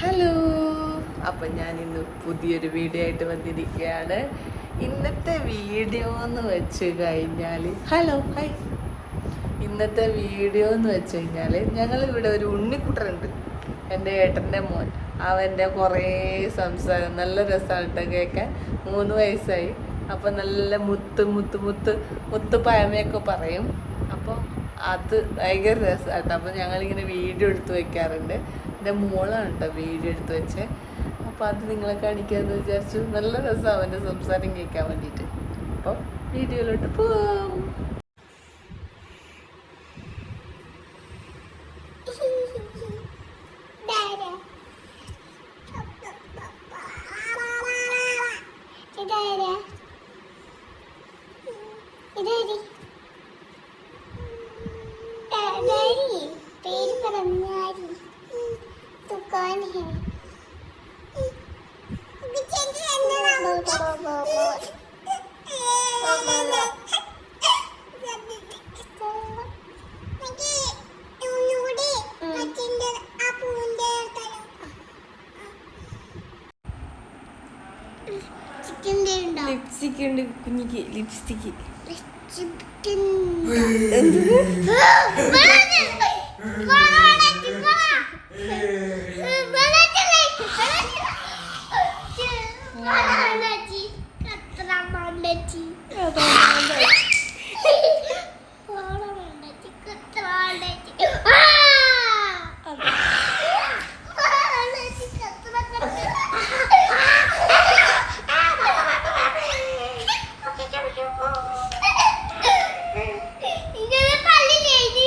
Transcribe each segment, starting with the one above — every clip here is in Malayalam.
ഹലോ. അപ്പം ഞാൻ ഇന്ന് പുതിയൊരു വീഡിയോ ആയിട്ട് വന്നിരിക്കുകയാണ്. ഇന്നത്തെ വീഡിയോ എന്ന് വെച്ച് കഴിഞ്ഞാൽ ഹലോ ഹൈ ഇന്നത്തെ വീഡിയോ എന്ന് വെച്ച് കഴിഞ്ഞാൽ ഞങ്ങൾ ഇവിടെ ഒരു ഉണ്ണിക്കുട്ടനുണ്ട്. എന്റെ ഏട്ടന്റെ മോൻ. അവന്റെ കുറേ സംസാരം നല്ല രസമായിട്ട് കേൾക്കാൻ. മൂന്ന് വയസ്സായി. അപ്പം നല്ല മുത്ത് മുത്ത് മുത്ത് മുത്ത് പഴമയൊക്കെ പറയും. അപ്പോൾ അത് ഭയങ്കര രസമായിട്ട്. അപ്പം ഞങ്ങളിങ്ങനെ വീഡിയോ എടുത്ത് വെക്കാറുണ്ട്. എന്റെ മോളാണ് കേട്ടോ വീഡിയോ എടുത്ത് വെച്ചേ. അപ്പോൾ അത് നിങ്ങളെ കാണിക്കാമെന്ന് വിചാരിച്ചു. നല്ല രസമാണ് അവന്റെ സംസാരം കേൾക്കാൻ വേണ്ടിയിട്ട് അപ്പോൾ വീഡിയോയിലോട്ട് പോവാം. ഇതാരാ? ലിപ്സ്റ്റിക് ഉണ്ട് കുഞ്ഞിക്ക് ലിപ്സ്റ്റിക്ക്. ചിക്കൻ ഇങ്ങനെ പല്ലിലേനി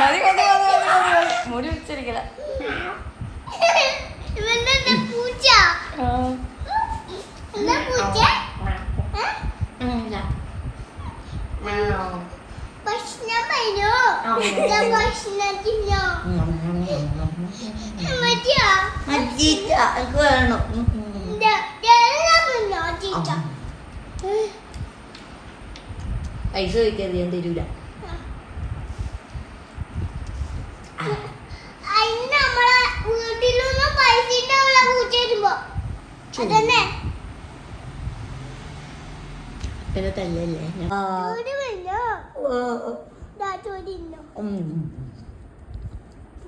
മതി മതി മതി മതി മതി മതി മുടി വെച്ചിരിക്കല ഇവന്റെ എന്താ പൂച്ച എന്താ പൂച്ച ഭക്ഷണം വരോ എന്താ ഭക്ഷണത്തിനോ മതിയോ വേണം പൈസ ചോദിക്കാതെ ഞാൻ തരൂല അതിന് നമ്മളെ വീട്ടിലൊന്നും പൈസ ഉണ്ടാവില്ല പൂച്ച വരുമ്പോ അതന്നെ പിന്നെ തല്ലല്ലേ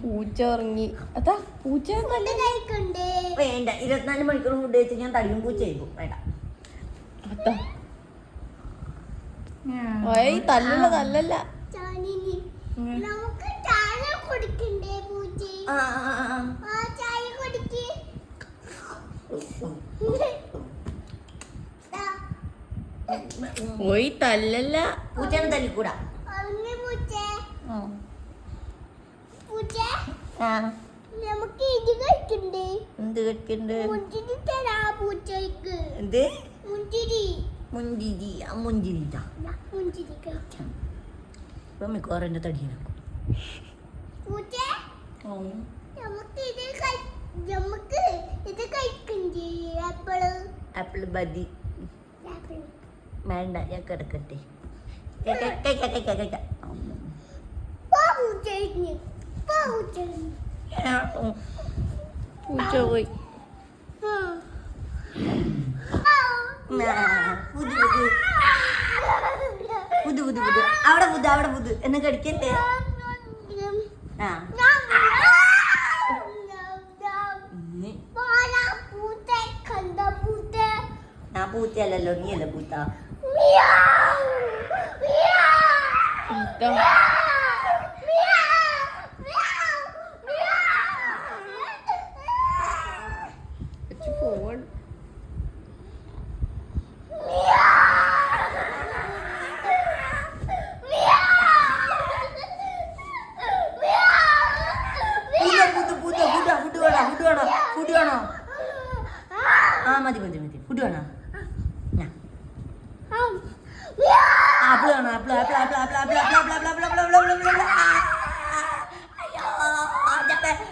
പൂച്ച ഉറങ്ങി അതാ പൂച്ച വേണ്ട ഇരുപത്തിനാല് മണിക്കൂർ ഫുഡ് കഴിച്ച് ഞാൻ തടിയും പൂച്ച വേണ്ട. അതാ. തല്ലല്ല. തല്ലല്ല പൂച്ച പോയി തല്ലല്ല. പൂച്ചനെ തല്ലിക്കൂടാ ഉറങ്ങ് പൂച്ച പൂച്ച ആ, നമുക്ക് ഇത് കഴിക്കണ്ടേ? എന്ത് കഴിക്കണ്ട്? മുന്തിരി തരാ പൂച്ചയ്ക്ക് എന്ത്? മുന്തിരി. മുഞ്ചിരി ആ മുഞ്ചിരി മുന്തിരി കഴിക്കാം. ഇപ്പൊ മിക്കവാറും എന്റെ തടിയിലാക്കും പൂച്ച നമുക്ക് ഇത് നമുക്ക് ഇത് കഴിക്കണ്ടേ? ആപ്പിൾ ആപ്പിൾ വേണ്ട ഞാൻ കിടക്കട്ടെ. കഴിക്കാം, കഴിക്കാം, കഴിക്കാം, കഴിക്കാം. പോ പൂച്ചയ്ക്ക് പോ പൂച്ചയ്ക്ക് പൂച്ച പോയി പുതു പുതു അവിടെ പുതു അവിടെ പുതു. എന്നെ കടിക്കല്ലേ? ആ. ഞാൻ പൂച്ചയല്ലല്ലോ നീ അല്ല പൂത്ത. ഫുഡ് വേണോ ആപ്പിൾ വേണോ apple apple apple apple apple apple apple apple apple